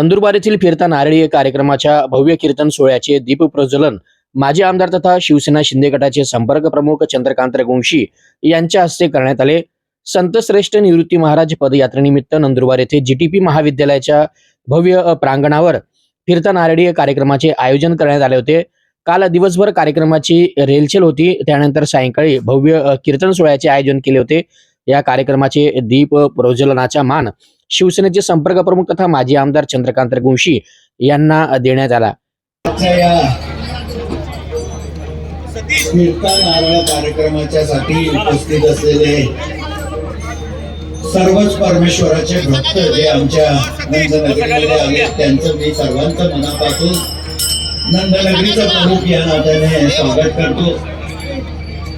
नंदुरबार येथील फिरता नारळी कार्यक्रमाच्या भव्य कीर्तन सोहळ्याचे दीपप्रज्वलन माजी आमदार तथा शिवसेना शिंदे गटाचे संपर्क प्रमुख चंद्रकांत रघुवंशी यांच्या हस्ते करण्यात आले. संतश्रेष्ठ निवृत्ती महाराज पदयात्रेनिमित्त नंदुरबार येथे जीटीपी महाविद्यालयाच्या भव्य प्रांगणावर फिरता नारळी कार्यक्रमाचे आयोजन करण्यात आले होते. काल दिवसभर कार्यक्रमाची रेलचेल होती. त्यानंतर सायंकाळी भव्य कीर्तन सोहळ्याचे आयोजन केले होते. या कार्यक्रमाचे दीप प्रज्वलनाचा मान शिवसेनेचे संपर्क प्रमुख तथा माजी आमदार चंद्रकांत रघुवंशी यांना देण्यात आला. कार्यक्रमाच्या साठी उपस्थित असलेले सर्वच परमेश्वराचे भक्त जे आमच्या नंदनगरीमध्ये आले त्यांचं मी सर्वांचं मनापासून नंदनगरीचं प्रमुख या नात्याने स्वागत करतो.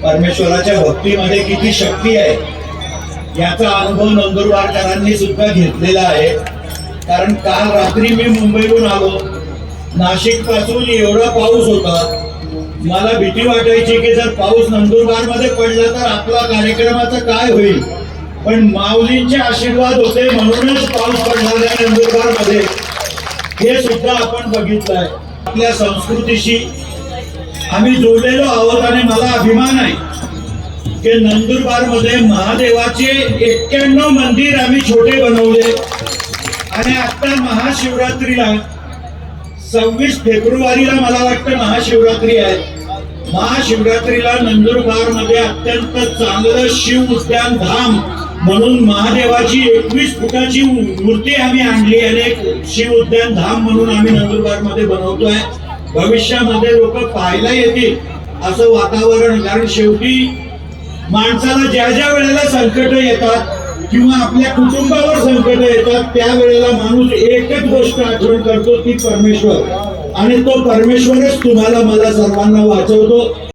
परमेश्वराच्या भक्तीमध्ये किती शक्ती आहे याचा अनुभव नंदुरबारकरांनी सुद्धा घेतलेला आहे. कारण काल रात्री मी मुंबईहून आलो. नाशिकपासून एवढा पाऊस होता. मला भीती वाटायची की जर पाऊस नंदुरबारमध्ये पडला तर आपला कार्यक्रमाचं काय होईल? पण माऊलींचे आशीर्वाद होते म्हणूनच पाऊस पडला आहे नंदुरबारमध्ये हे सुद्धा आपण बघितलंय आपल्या संस्कृतीशी आम्ही जोडलेलो आहोत आणि मला अभिमान आहे. की नंदुरबारमध्ये महादेवाचे एक्क्याण्णव मंदिर आम्ही छोटे बनवले. आणि आता महाशिवरात्रीला सव्वीस फेब्रुवारीला मला वाटतं महाशिवरात्री आहे. महाशिवरात्रीला नंदुरबारमध्ये अत्यंत चांगलं शिव उद्यान धाम म्हणून महादेवाची एकवीस फुटाची मूर्ती आम्ही आणली आणि एक शिव उद्यान धाम म्हणून आम्ही नंदुरबारमध्ये बनवतोय. भविष्यामध्ये लोक पाहायला येतील असं वातावरण कारण शेवटी माणसाला ज्या ज्या वेळेला संकट येतात किंवा आपल्या कुटुंबावर संकट येतात त्यावेळेला माणूस एकच गोष्ट आठवण करतो ती परमेश्वर. आणि तो परमेश्वरच तुम्हाला मला सर्वांना वाचवतो.